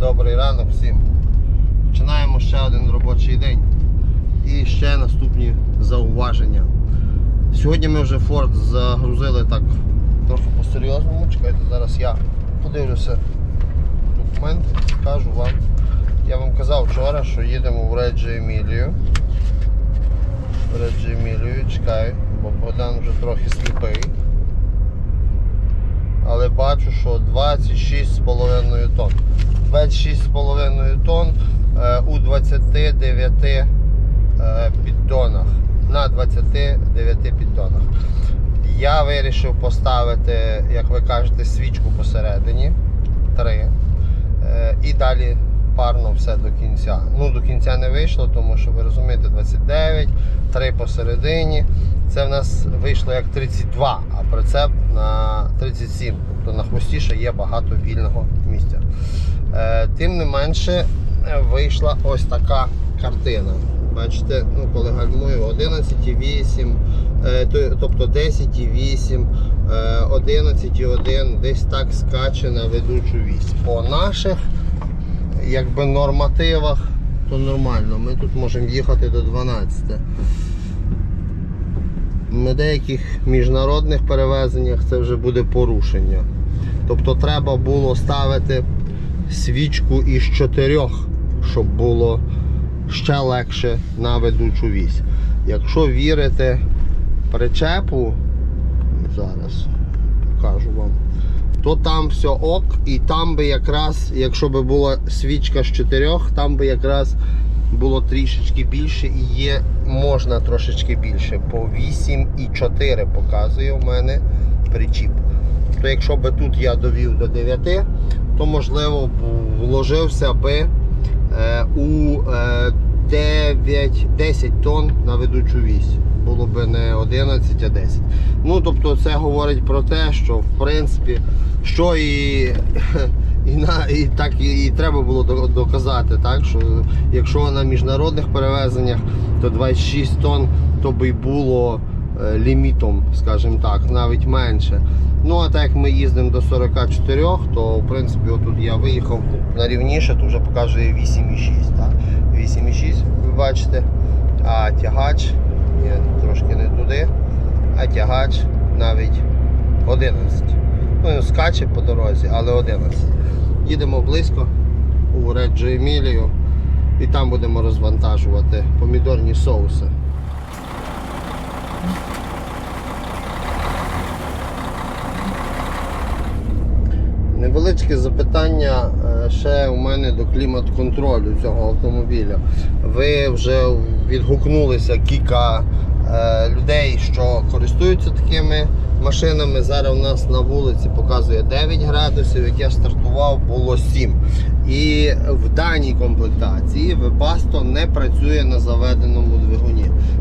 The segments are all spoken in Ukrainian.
Добрий ранок всім. Починаємо ще один робочий день. І ще наступні зауваження. Сьогодні ми вже Ford загрузили так трохи по-серйозному. Чекайте, зараз я подивлюся документи, скажу вам. Я вам казав вчора, що їдемо в Реджі Емілію. Реджі Емілію, чекаю, бо Богдан вже трохи сліпий. Але бачу, що 26,5 тонн. 26,5 тонн е, у 29 е, піддонах. На 29 піддонах. Я вирішив поставити, як ви кажете, свічку посередині. Три. Е, І далі парно все до кінця. Ну, до кінця не вийшло, тому що ви розумієте, 29, 3 посередині. Це в нас вийшло як 32, а прицеп на 37. Тобто на хвості ще є багато вільного місця. Е, Тим не менше е, вийшла ось така картина. Бачите, ну коли гальмую 11,8, е, тобто 10,8, е, 11,1, десь так скаче на ведучу вісь. По наших якби нормативах, то нормально. Ми тут можемо їхати до 12. На деяких міжнародних перевезеннях це вже буде порушення. Тобто треба було ставити свічку із чотирьох, щоб було ще легше на ведучу вісь. Якщо вірите причепу, зараз покажу вам, то там все ок, і там би якраз, якщо би була свічка з чотирьох, там би якраз було трішечки більше і є можна трошечки більше. По 8,4 показує у мене причіп. То якщо би тут я довів до 9, то можливо б вложився би е, у е, 9, 10 тонн на ведучу вісь. Було би не 11, а 10. Ну, тобто це говорить про те, що в принципі, що і, і, на, і так і, треба було доказати, так, що якщо на міжнародних перевезеннях, то 26 тонн, то би й було е, лімітом, скажімо так, навіть менше. Ну а так як ми їздимо до 44, то в принципі отут я виїхав на рівніше, то вже показує 8,6. Так? 8,6, ви бачите. А тягач є трошки не туди, а тягач навіть 11. Ну, скаче по дорозі, але 11. Їдемо близько у Реджо Емілію і там будемо розвантажувати помідорні соуси. Невеличке запитання е, ще у мене до клімат-контролю цього автомобіля. Ви вже відгукнулися кілька е, людей, що користуються такими машинами. Зараз у нас на вулиці показує 9 градусів, як я стартував, було 7. І в даній комплектації Webasto не працює на заведеному.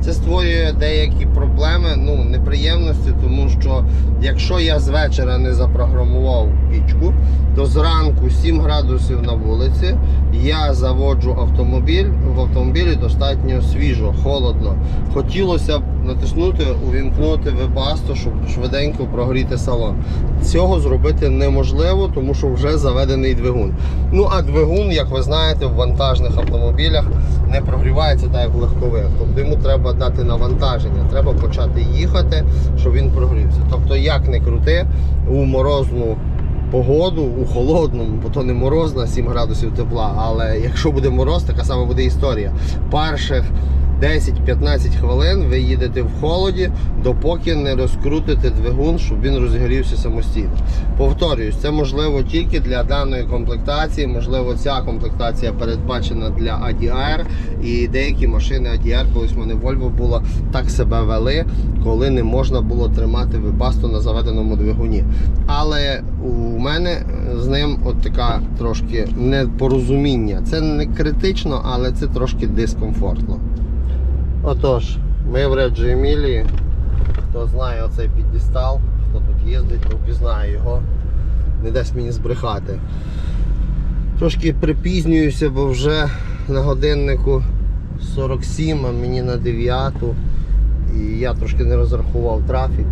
Це створює деякі проблеми, ну неприємності, тому що якщо я з вечора не запрограмував пічку, то зранку 7 градусів на вулиці я заводжу автомобіль. В автомобілі достатньо свіжо, холодно. Хотілося б натиснути, увімкнути вебасто, щоб швиденько прогріти салон. Цього зробити неможливо, тому що вже заведений двигун. Ну а двигун, як ви знаєте, в вантажних автомобілях не прогрівається так, як в легкових. Тобто йому треба дати навантаження, треба почати їхати, щоб він прогрівся. Тобто, як не крути, у морозну погоду, у холодному, бо то не морозна 7 градусів тепла, але якщо буде мороз, така сама буде історія. Перших 10-15 хвилин ви їдете в холоді, допоки не розкрутите двигун, щоб він розгорівся самостійно. Повторююсь, це можливо тільки для даної комплектації. Можливо, ця комплектація передбачена для ADR. І деякі машини ADR, колись в мене Volvo було, так себе вели, коли не можна було тримати вибасту на заведеному двигуні. Але у мене з ним от така трошки непорозуміння. Це не критично, але це трошки дискомфортно. Отож, ми в Реджо Емілії. Хто знає оцей піддістал, хто тут їздить, то впізнає його. Не дасть мені збрехати. Трошки припізнююся, бо вже на годиннику 47, а мені на 9. І я трошки не розрахував трафік,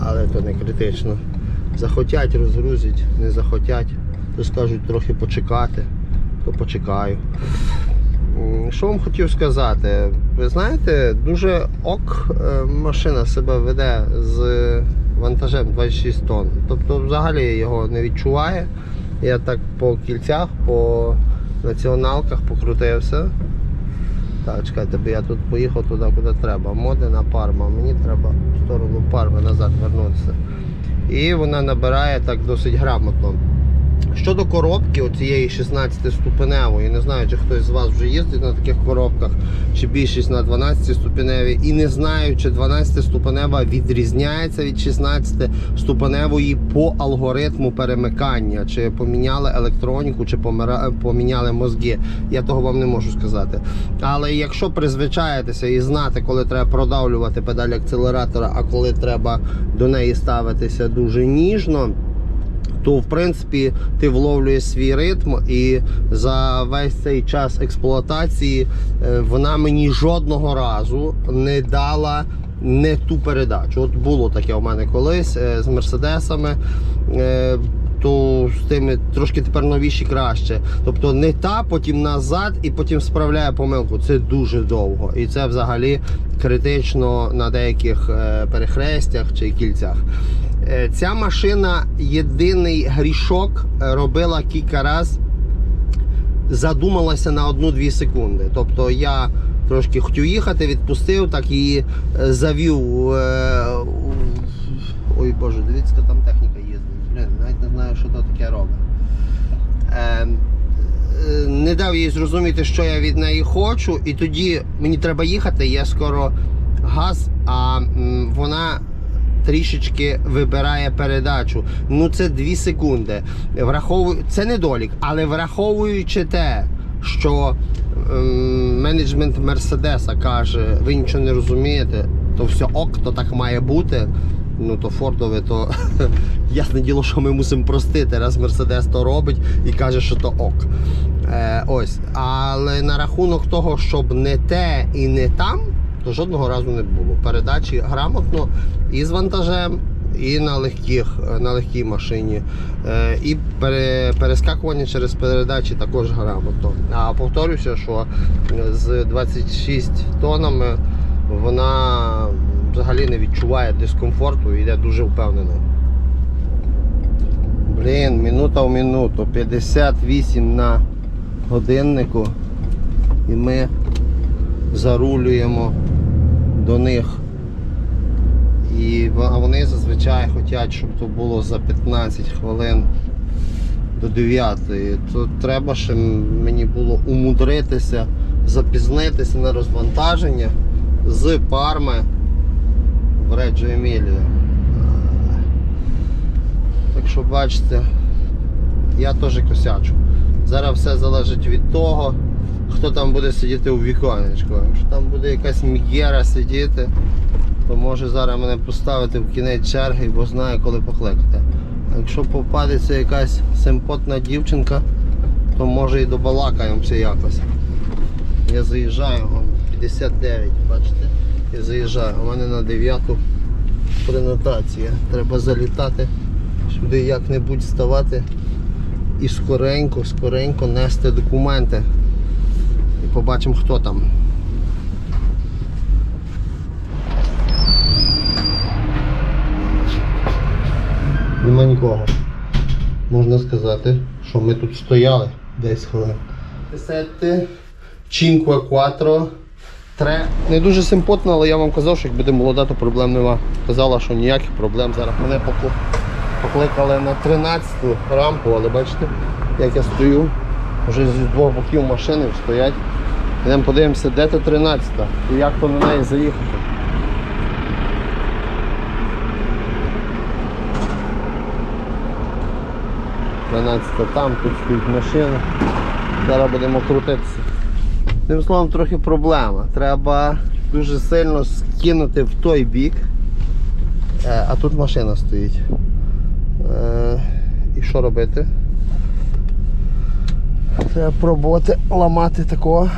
але то не критично. Захотять, розгрузять, не захотять, то скажуть трохи почекати, то почекаю. Що вам хотів сказати? Ви знаєте, дуже ок е, машина себе веде з вантажем 26 тонн. Тобто взагалі його не відчуває. Я так по кільцях, по націоналках покрутився. Так, чекайте, бо я тут поїхав туди, куди треба. Модена парма. Мені треба в сторону парми назад вернутися. І вона набирає так досить грамотно. Щодо коробки, оцієї 16-ступеневої, не знаю, чи хтось з вас вже їздить на таких коробках, чи більшість на 12-ступеневій, і не знаю, чи 12-ступенева відрізняється від 16-ступеневої по алгоритму перемикання, чи поміняли електроніку, чи поміняли мозги. Я того вам не можу сказати. Але якщо призвичаєтеся і знати, коли треба продавлювати педаль акселератора, а коли треба до неї ставитися дуже ніжно то в принципі ти вловлюєш свій ритм, і за весь цей час експлуатації е, вона мені жодного разу не дала не ту передачу. От було таке у мене колись е, з мерседесами. е, То з тими трошки тепер новіші краще. Тобто не та, потім назад і потім справляє помилку. Це дуже довго. І це взагалі критично на деяких перехрестях чи кільцях. Е, Ця машина єдиний грішок е, робила кілька разів, задумалася на 1-2 секунди. Тобто я трошки хотів їхати, відпустив, так її е, завів. Ой Боже, дивіться, там техніка їздить. Блін, навіть не знаю, що то таке робить. Е, е, Не дав їй зрозуміти, що я від неї хочу, і тоді мені треба їхати, я скоро газ, а вона трішечки вибирає передачу. Ну це 2 секунди. Враховую, це недолік, але враховуючи те, що ем, менеджмент Мерседеса каже, ви нічого не розумієте, то все ок, то так має бути. Ну то Фордове, то ясне діло, що ми мусимо простити, раз Мерседес то робить і каже, що то ок. Е, ось. Але на рахунок того, щоб не те і не там, то жодного разу не було. Передачі грамотно і з вантажем, і на легких, на легкій машині. Е, і перескакування через передачі також грамотно. А повторюся, що з 26 тонами вона взагалі не відчуває дискомфорту і йде дуже впевнено. Блін, минута в минуту, 58 на годиннику. І ми зарулюємо до них. І вони зазвичай хочуть, щоб то було за 15 хвилин до 9. То треба ще мені було умудритися, запізнитися на розвантаження з парми в Реджо Емілію. Так що бачите, я теж косячу. Зараз все залежить від того, хто там буде сидіти у віконечку. Якщо там буде якась мігера сидіти, то може зараз мене поставити в кінець черги, бо знає, коли покликати. А якщо попадеться якась симпотна дівчинка, то може і добалакаємося якось. Я заїжджаю, вон, 59, бачите? Я заїжджаю. У мене на 9 пренотація. Треба залітати сюди як-небудь ставати і скоренько, скоренько нести документи. Побачимо хто там. Нема нікого. Можна сказати, що ми тут стояли десь хвилин. Сетти, 5, 4, 3. Не дуже симпотно, але я вам казав, що як буде молода, то проблем нема. Казала, що ніяких проблем. Зараз мене покликали на 13-ту рампу, але бачите, як я стою. Вже з двох боків машини стоять. Йдемо подивимося, де та 13-та і як то на неї заїхати. Тринадцята там, тут стоїть машина. Зараз будемо крутитися. Тим словом, трохи проблема. Треба дуже сильно скинути в той бік, Е, а тут машина стоїть. Е, І що робити? Треба пробувати ламати тако,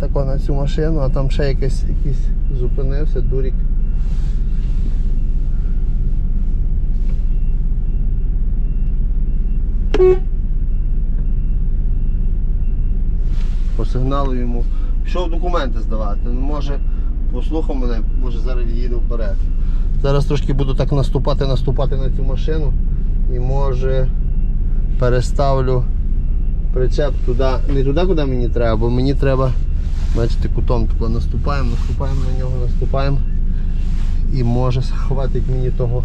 тако на цю машину, а там ще якийсь, якийсь зупинився, дурік. По сигналу йому. Пішов документи здавати. Ну, може, послухав мене, може зараз їде вперед. Зараз трошки буду так наступати, наступати на цю машину і може переставлю причеп туди, не туди, куди мені треба, бо мені треба, бачите, кутом тако наступаємо, наступаємо на нього, наступаємо. І може хватить мені того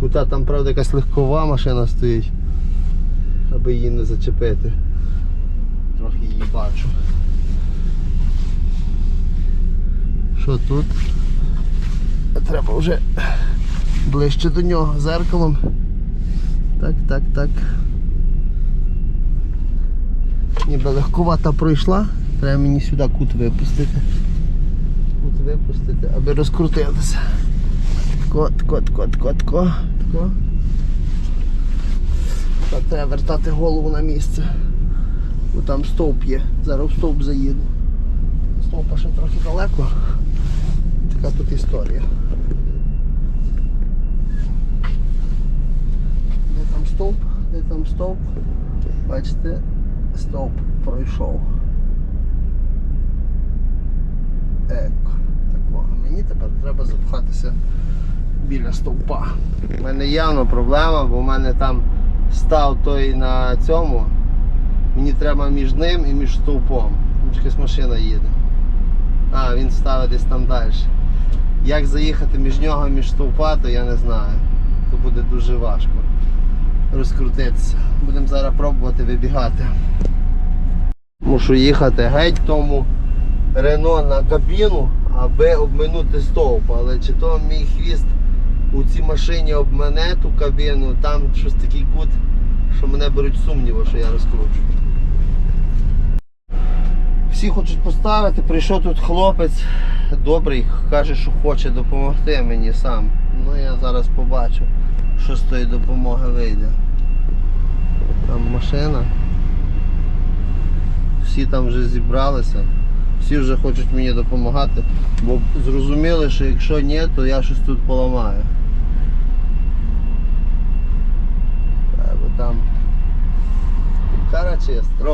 кута. Там правда якась легкова машина стоїть, аби її не зачепити. Трохи її бачу. Що тут? Треба вже ближче до нього зеркалом. Так, так, так. Ніби легковата пройшла. Треба мені сюди кут випустити. Кут випустити, аби розкрутилися. Тко, тко, тко, тко, тко, тко. Так, треба вертати голову на місце. Бо там стовп є. Зараз в стовп заїду. Стовпа ще трохи далеко. Така тут історія. Де там стовп? Де там стовп? Бачите, стовп пройшов. Еко. Так, а мені тепер треба запхатися біля стовпа. У мене явно проблема, бо в мене там став той на цьому. Мені треба між ним і між стовпом. Якась машина їде. А, він ставить десь там далі. Як заїхати між нього і між стовпа, то я не знаю. То буде дуже важко розкрутитися. Будемо зараз пробувати вибігати. Мушу їхати геть тому Рено на кабіну, аби обминути стовп. Але чи то мій хвіст у цій машині обмене ту кабіну, там щось такий кут, що мене беруть сумніви, що я розкручу. Всі хочуть поставити, прийшов тут хлопець добрий, каже, що хоче допомогти мені сам. Ну я зараз побачу, що з тої допомоги вийде. Там машина. Всі там вже зібралися, всі вже хочуть мені допомагати, бо зрозуміли, що якщо ні, то я щось тут поламаю. Треба там. Кара чиста,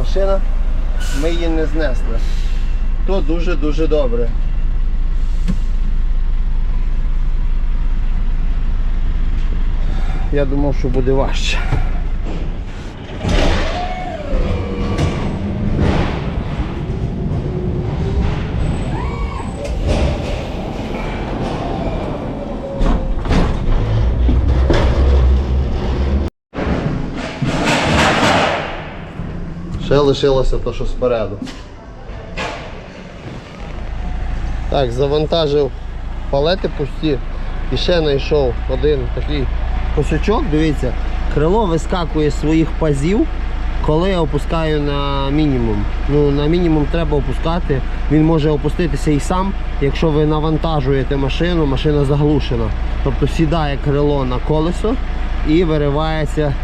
машина. Ми її не знесли. То дуже-дуже добре. Я думав, що буде важче. Лишилося то, що спереду. Так, завантажив палети пусті і ще знайшов один такий косячок. Дивіться, крило вискакує з своїх пазів, коли я опускаю на мінімум. Ну, на мінімум треба опускати. Він може опуститися і сам, якщо ви навантажуєте машину, машина заглушена. Тобто сідає крило на колесо і виривається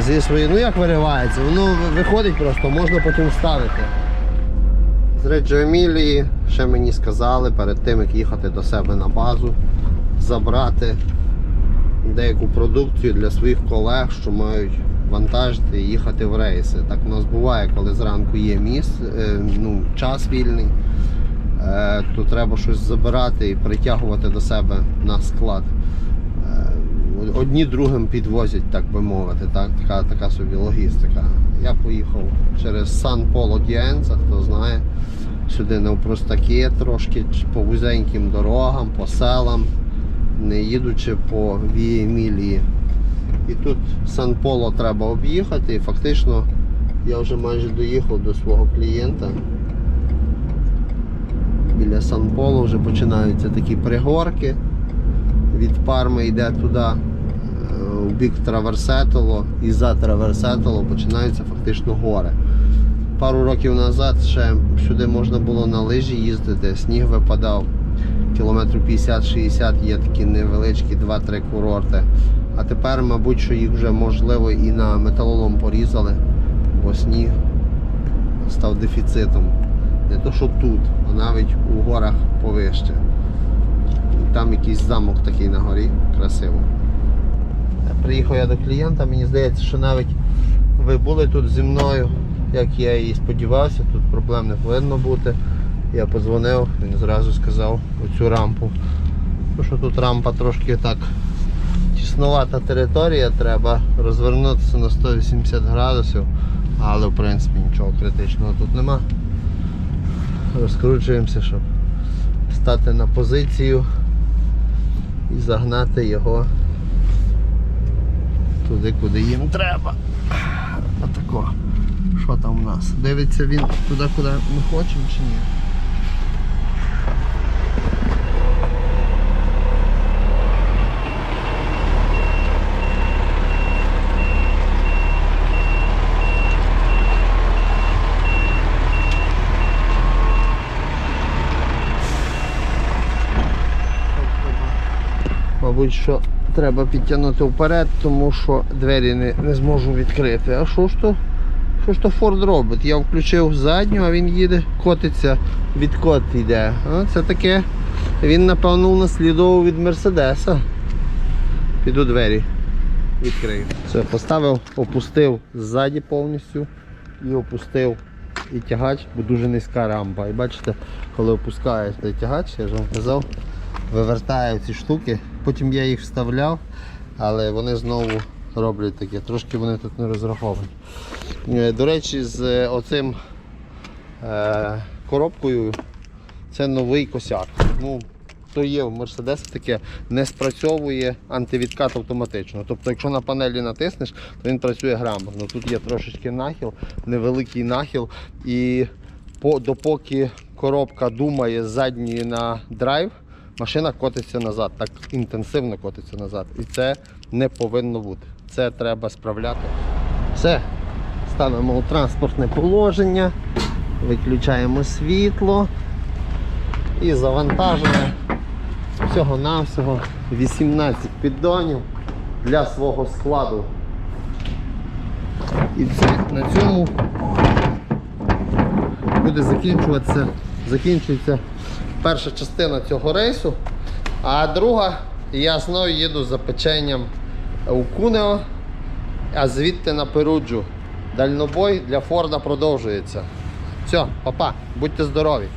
зі своєї. Ну як виривається? Воно виходить просто, можна потім вставити. З Реджо Емілії ще мені сказали перед тим, як їхати до себе на базу, забрати деяку продукцію для своїх колег, що мають вантажити і їхати в рейси. Так у нас буває, коли зранку є місце, ну, час вільний, е, то треба щось забирати і притягувати до себе на склад. Одні другим підвозять, так би мовити, так? Така, така собі логістика. Я поїхав через Сан Поло Діенца, хто знає, сюди навпростаки трошки по вузеньким дорогам, по селам, не їдучи по Вії Емілії. І тут Сан Поло треба об'їхати і фактично я вже майже доїхав до свого клієнта. Біля Сан Поло вже починаються такі пригорки від Парми йде туди у бік Траверсетоло і за Траверсетоло починаються фактично гори. Пару років назад ще сюди можна було на лижі їздити, сніг випадав. Кілометрів 50-60 є такі невеличкі 2-3 курорти. А тепер, мабуть, що їх вже можливо і на металолом порізали, бо сніг став дефіцитом. Не то, що тут, а навіть у горах повище. Там якийсь замок такий на горі, красиво. Приїхав я до клієнта, мені здається, що навіть ви були тут зі мною, як я і сподівався, тут проблем не повинно бути. Я подзвонив, він зразу сказав оцю рампу. Ну, що тут рампа трошки так тіснувата територія, треба розвернутися на 180 градусів, але в принципі нічого критичного тут нема. Розкручуємося, щоб стати на позицію і загнати його туди, куди їм треба. Отако. Що там у нас? Дивиться він туди, куди ми хочемо чи ні? Мабуть, що треба підтягнути вперед, тому що двері не, не зможу відкрити. А що ж то? Що ж то Форд робить? Я включив задню, а він їде, котиться, відкот йде. А, це таке. Він, напевно, унаслідував від Мерседеса. Піду двері відкрию. Все, поставив, опустив ззаді повністю і опустив і тягач, бо дуже низька рампа. І бачите, коли опускаєш той тягач, я ж вам казав, вивертаю ці штуки. Потім я їх вставляв, але вони знову роблять таке. Трошки вони тут не розраховані. Е, До речі, з е, оцим е, коробкою це новий косяк. Ну, то є в Мерседес таке, не спрацьовує антивідкат автоматично. Тобто, якщо на панелі натиснеш, то він працює грамотно. Тут є трошечки нахил, невеликий нахил. І по, допоки коробка думає з задньої на драйв, машина котиться назад, так інтенсивно котиться назад. І це не повинно бути. Це треба справляти. Все. Ставимо у транспортне положення, виключаємо світло і завантажуємо всього-навсього 18 піддонів для свого складу. І це на цьому буде закінчуватися, закінчується перша частина цього рейсу, а друга я знову їду за печенням у Кунео, а звідти на Перуджу. Дальнобой для Форда продовжується. Все, папа, будьте здорові.